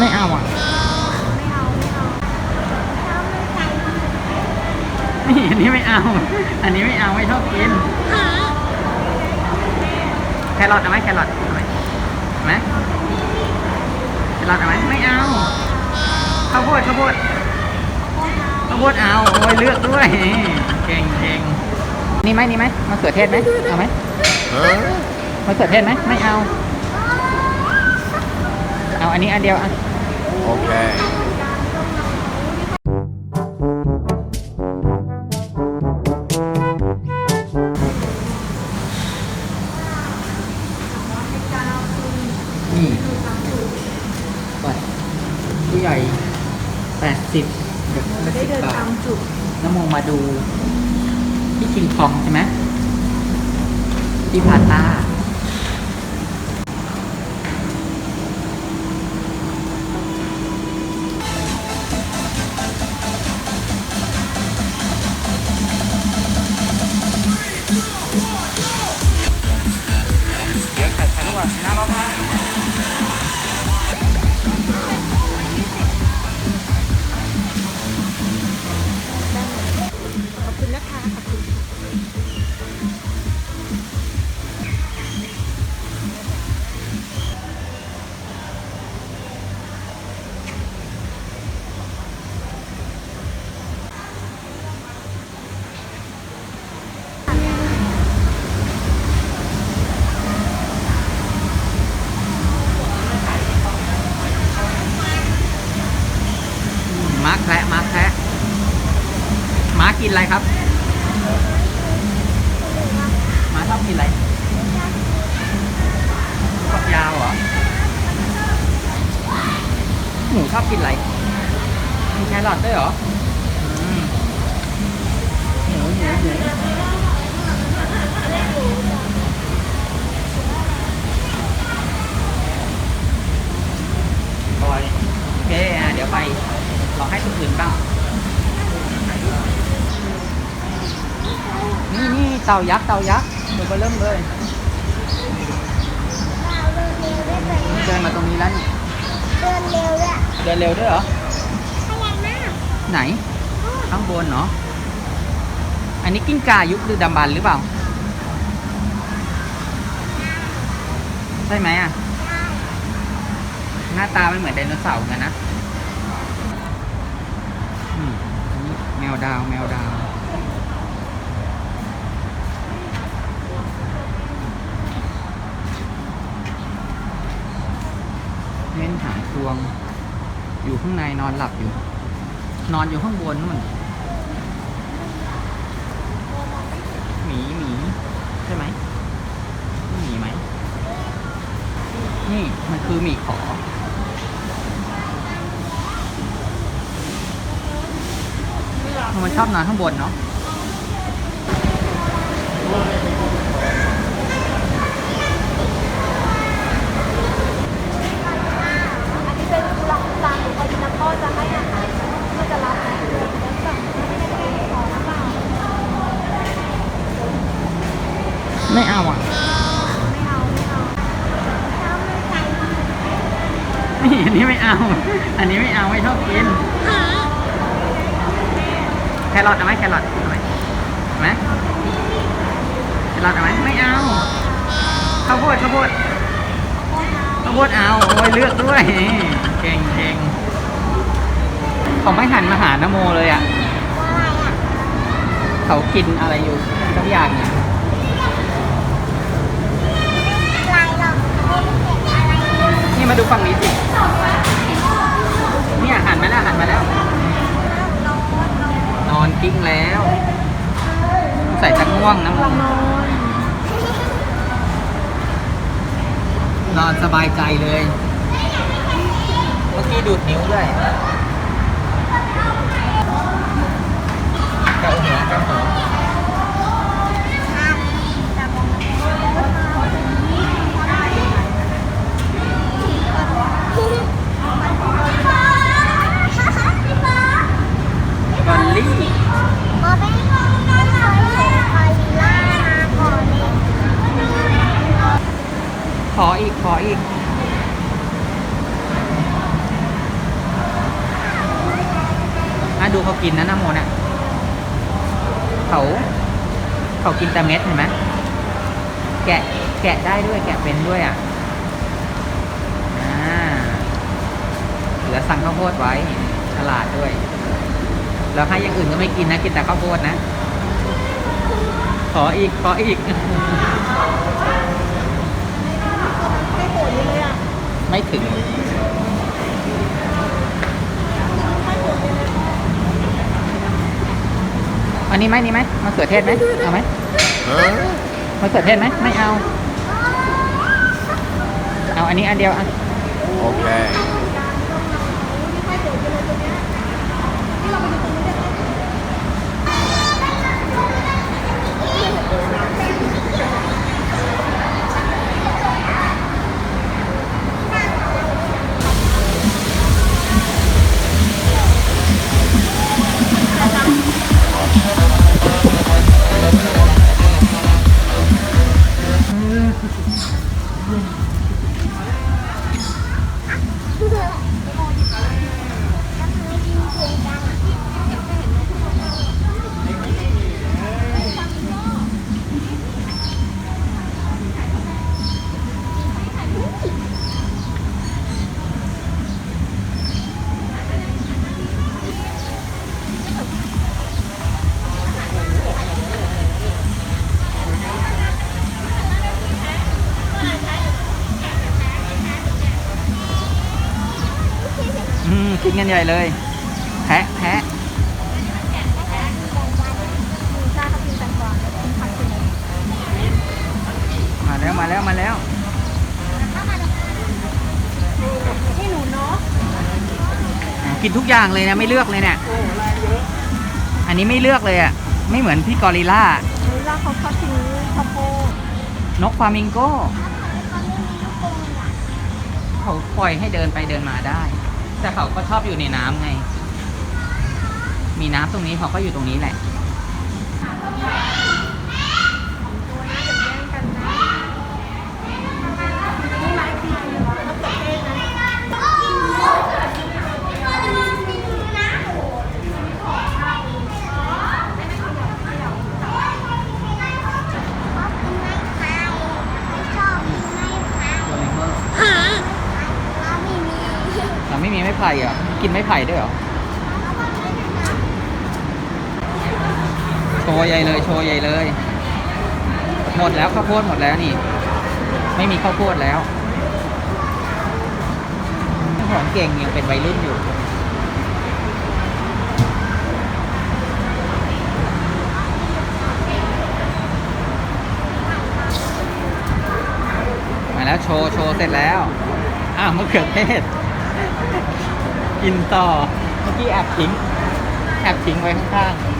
ไม่เอาอะไม่เอาไม่เอาถ้าไม่ใจดีนี่อันนี้ไม่เอา อันนี้ไม่เอาไม่ชอบกิน แครอทเอาไหมแครอทเอาไหมเอาไหมแครอทเอาไหมไม่เอา ข้าวโพดข้าวโพดข้าวโพดเอา โอ้ยเลือกด้วย เก่งเก่งนี่ไหมนี่ไหมมะเขือเทศไหมเอาไหมมะเขือเทศไหมไม่เอา เอาอันนี้อันเดียวอะ Okay. นี่บัตรผู้ใหญ่แปดสิบเด็กละได้สิบเดินบาตาทมจุดน้ำมงมาดูที่คิงคองใช่ไหมที่พาต้า กินอะไรฝักยาวเหรอหมูชอบกินอะไร มีแครอทด้วยเหรอหมูหมูหมูบอยโอเคอะเดี๋ยวไปลองให้คนอื่นบ้าง นี่นี่เต่ายักษ์เต่ายักษ์ ตัวเบอร์เริ่มเลยเราเดินเร็วได้ไหมนี่เดินมาตรงนี้แล้วนี่เดินเร็วด้วยเดินเร็วด้วยเหรอขยันมากไหน ข้างบนเนาะอันนี้กิ้งกายุคดึกดำบรรพ์หรือเปล่า ใช่ไหมอะ หน้าตามันเหมือนไดโนเสาร์เหมือนกันนะอืมอันนี้แมวดาวแมวดาว นหางพวง อยู่ข้างในนอนหลับอยู่ นอนอยู่ข้างบนนู่นหมีหมีใช่ไหมหมีไหม นี่มันคือหมีขอมันชอบนอนข้างบนเนาะ อันนี้เป็นกุหลาบตาหรือว่าน้ำพ่อจะให้อาหารก็จะรับนะแล้วสั่งไม่ได้แค่ขอน้ำเปล่า ไม่เอาอะ ไม่เอาไม่เอาถ้าไม่ใจดี นี่ อันนี้ไม่เอา อันนี้ไม่เอาไม่ชอบกิน แครอทเอาไหมแครอทเอาไหมเอาไหมแครอทเอาไหมไม่เอา ข้าวโพดข้าวโพดข้าวโพดเอา โอ้ยเลือกด้วย เก่งเก่งเขาไม่หันมาหานโมเลยอะอะไรอะ เขากินอะไรอยู่สักอย่างเนี่ย อะไรหรอกไม่ได้เก็บอะไรเลย นี่ มาดูฝั่งนี้สิเนี่ยหันมาแล้วหันมาแล้ว นอนกิ้งแล้ว ใส่จะง่วงนะมึงนอนสบายใจเลย เมื่อกี้ดูดนิ้วด้วย ขออีก ขออีกอะดูเขากินนะน้ำโมนะ่ะเขาเขากินแต่เม็ดเห็นไหมแกะแกะได้ด้วยแกะเป็นด้วยอะเหลือสั่งข้าวโพดไว้ฉลาดด้วย แล้วให้อย่างอื่นก็ไม่กินนะ กินแต่ข้าวโพดนะ ขออีก ขออีก ไม่โผล่เลยอะไม่ถึงอันนี้ไหมนี่ไหมมะเขือเทศไหมเอาไหมมะเขือเทศไหมไม่เอา เอาอันนี้อันเดียวอะ Okay. อื กินกันใหญ่เลย แพะแพะมาแมาแล้วมาแล้วมาแล้วให้หนูเนาะกินทุกอย่างเลยนะไม่เลือกเลยเนี่ยอันนี้ไม่เลือกเลยอะไม่เหมือนพี่กอริล่าหนูล่าเขาชอบกินข้าวโพดนกฟลามิงโก้เขาปล่อยให้เดินไปเดินมาได้ แต่เขาก็ชอบอยู่ในน้ำไง มีน้ำตรงนี้เขาก็อยู่ตรงนี้แหละ ตัวนะเดี๋ยวแย่งกันนะนี่ไม้ปีนมะเขือเทศนะ เราไม่มีไม้ไผ่เหรอกินไม้ไผ่ด้วยเหรอ โชว์ใหญ่เลย โชว์ใหญ่เลย หมดแล้วข้าวโพดหมดแล้วนี่ ไม่มีข้าวโพดแล้วของเก่งยังเป็นวัยรุ่นอยู่มาแล้วโชว์ โชว์ เสร็จแล้ว อ้าวมะเขือเทศ กินต่อ เมื่อกี้แอบทิ้ง แอบทิ้งไว้ข้างๆ